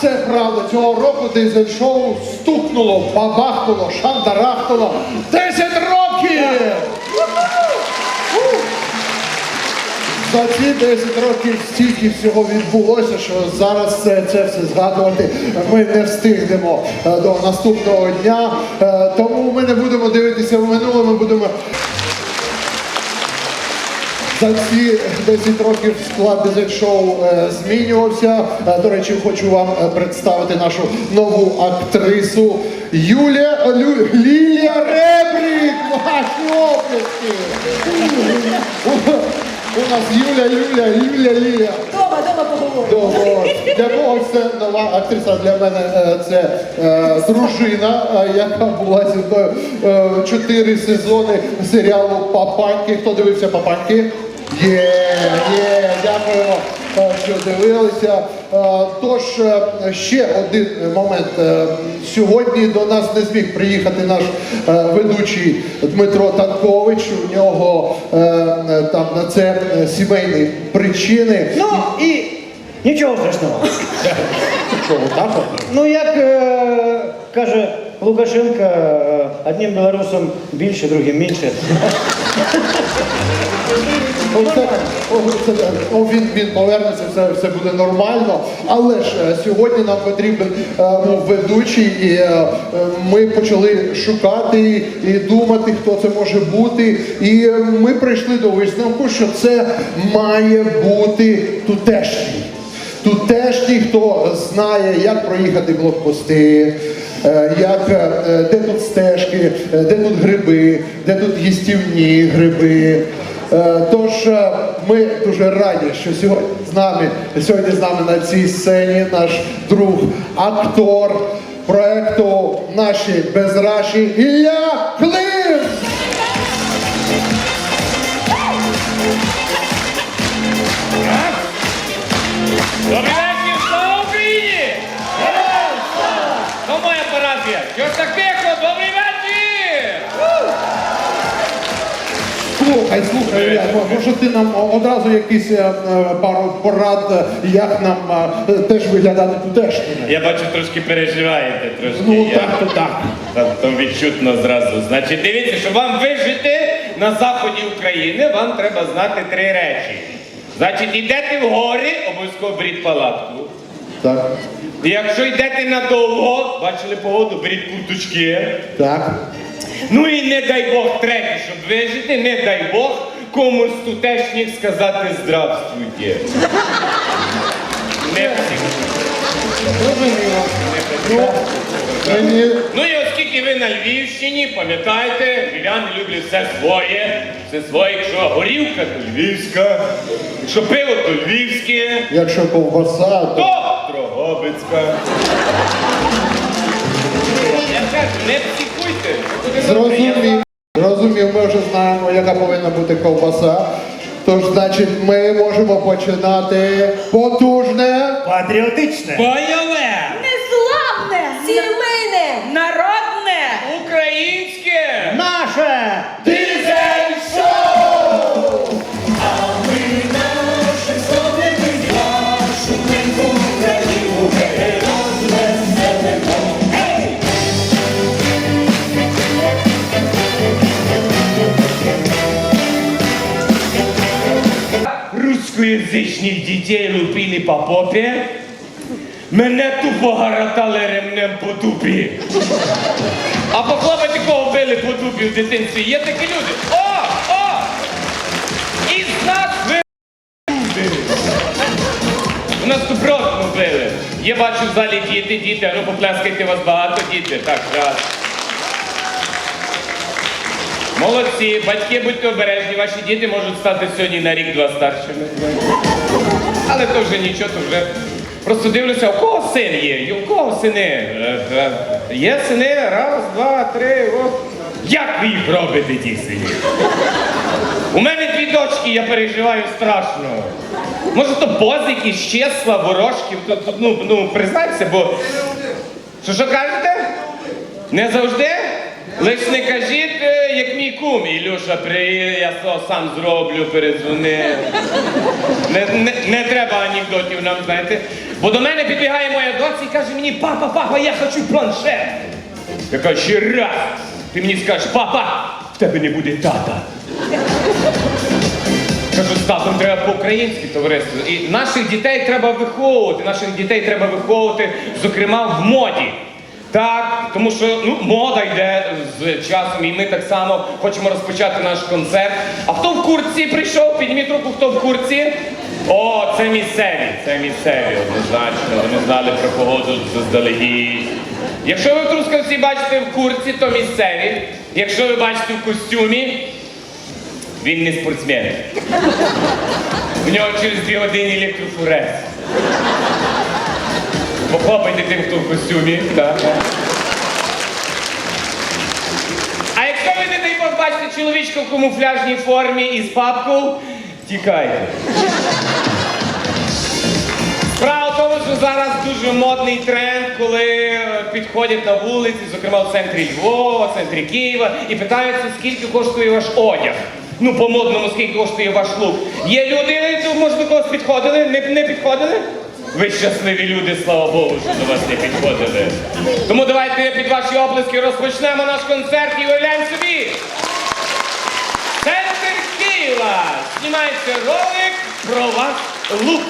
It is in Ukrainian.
це правда. Цього року дизель-шоу стукнуло, бабахнуло, шандарахнуло. 10 років! За ці 10 років стільки всього відбулося, що зараз це, це все згадувати ми не встигнемо е, до наступного дня. Е, Тому ми не будемо дивитися в минуле, ми будемо. За ці 10 років склад дизель-шоу е, змінювався. Е, До речі, хочу вам е, представити нашу нову актрису Юлія Лю, Лілія Ребрік. Ваші оплески! У нас Юля, Юля, Юля, Лілія. Дома, дома поговоримо. Для когось це нова актриса, для мене е, це е, дружина, яка була зі мною чотири сезони серіалу Папаньки. Хто дивився Папаньки? Є, є, дякуємо, е, що дивилися. Е, Тож е, ще один момент. Сьогодні до нас не зміг приїхати наш ведучий Дмитро Танкович. У нього там на це сімейні причини. Ну і нічого страшного. Ну як каже Лукашенко, одним білорусом більше, другим менше. Він, він повернеться, все, все буде нормально. Але ж е, сьогодні нам потрібен е, ведучий, і е, ми почали шукати і думати, хто це може бути. І ми прийшли до висновку, що це має бути тутешній. Тутешній, хто знає, як проїхати блокпости, як, де тут стежки, де тут гриби, де тут їстівні гриби. Е, Тож е, ми дуже раді, що сьогодні з нами сьогодні з нами на цій сцені наш друг, актор проекту Наші безраші Ілля Клим! Добрий Слухай, слухай, може ти нам одразу якісь е, е, пару порад, е, як нам теж виглядати тутешніми? Я бачу, трошки переживаєте, трошки. Ну я... так, то так. Там, там відчутно зразу. Значить, дивіться, щоб вам вижити на заході України, вам треба знати три речі. Значить, йдете в гори, обов'язково беріть палатку. Так, І якщо йдете надовго, бачили погоду, беріть курточки. так. Ну і не дай Бог третє, щоб вижити, не дай Бог комусь тутешніх сказати здравствуйте. Не всіх. Ну, мені Ну і оскільки ви на Львівщині, пам'ятайте, львів'яни люблять все своє, все своє, якщо горілка, то львівська, якщо пиво, то львівське, Якщо ковбаса, то то Дрогобицька. Я кажу, не психуйте. Зрозумів. Зрозумів, ми вже знаємо, яка повинна бути ковбаса. Тож, значить, ми можемо починати потужне. Патріотичне. Бойове! Незламне, сімейне, народне. Українське! Наше! Русскоязичних дітей лупили по попі, мене тупо гаратали ремнем по дупі. А похлопати кого били по дупі в дитинстві. Є такі люди. О! О! І нас ви люди. У нас тут просто били. Є бачу в залі діти, діти, а ну поплескайте вас багато, діти. Так, раз. Молодці, батьки, будьте обережні, ваші діти можуть стати сьогодні на рік-два старшими. Але то вже нічого, то вже. Просто дивлюся, у кого син є? У кого сини? Е, е, Є сини, раз, два, три, о. Як ви їх робите, ті синів? У мене дві дочки, я переживаю страшно. Може, то боз якісь чесла, ворожків, то, то, ну, ну, признайся, бо. Що що кажете? Не завжди? Лиш не кажіть, як мій кум. Ілюша, приїде, я то сам зроблю, передзвони. Не, не, не треба анекдотів нам, знаєте. Бо до мене підбігає моя доця і каже мені, папа, папа, я хочу планшет. Я кажу, ще раз. Ти мені скажеш, папа, в тебе не буде тата. Кажу, з татом треба по-українськи товариство. І наших дітей треба виховувати. Наших дітей треба виховувати, зокрема, в моді. Так, тому що ну, мода йде з часом, і ми так само хочемо розпочати наш концерт. А хто в куртці прийшов? Підніміть руку, хто в куртці? О, це місцеві, це місцеві, однозначно. Вони знали про погоду заздалегідь. Якщо ви в Трускавці бачите в куртці, то місцеві. Якщо ви бачите в костюмі, він не спортсмен. У нього через дві години електрофорез. Похлопайте тим, хто в костюмі. Так. А якщо ви, не дай Бог, бачите чоловічка в камуфляжній формі і з папку, тікайте. Справа в тому, що зараз дуже модний тренд, коли е, підходять на вулиці, зокрема в центрі Львова, в центрі Києва, і питаються, скільки коштує ваш одяг. Ну, по-модному, скільки коштує ваш лук. Є люди, когось підходили? Не, не підходили? Ви щасливі люди, слава Богу, що до вас не підходили. Тому давайте під ваші оплески розпочнемо наш концерт і уявляємо собі. Центр Києва! Знімається ролик про ваш лук.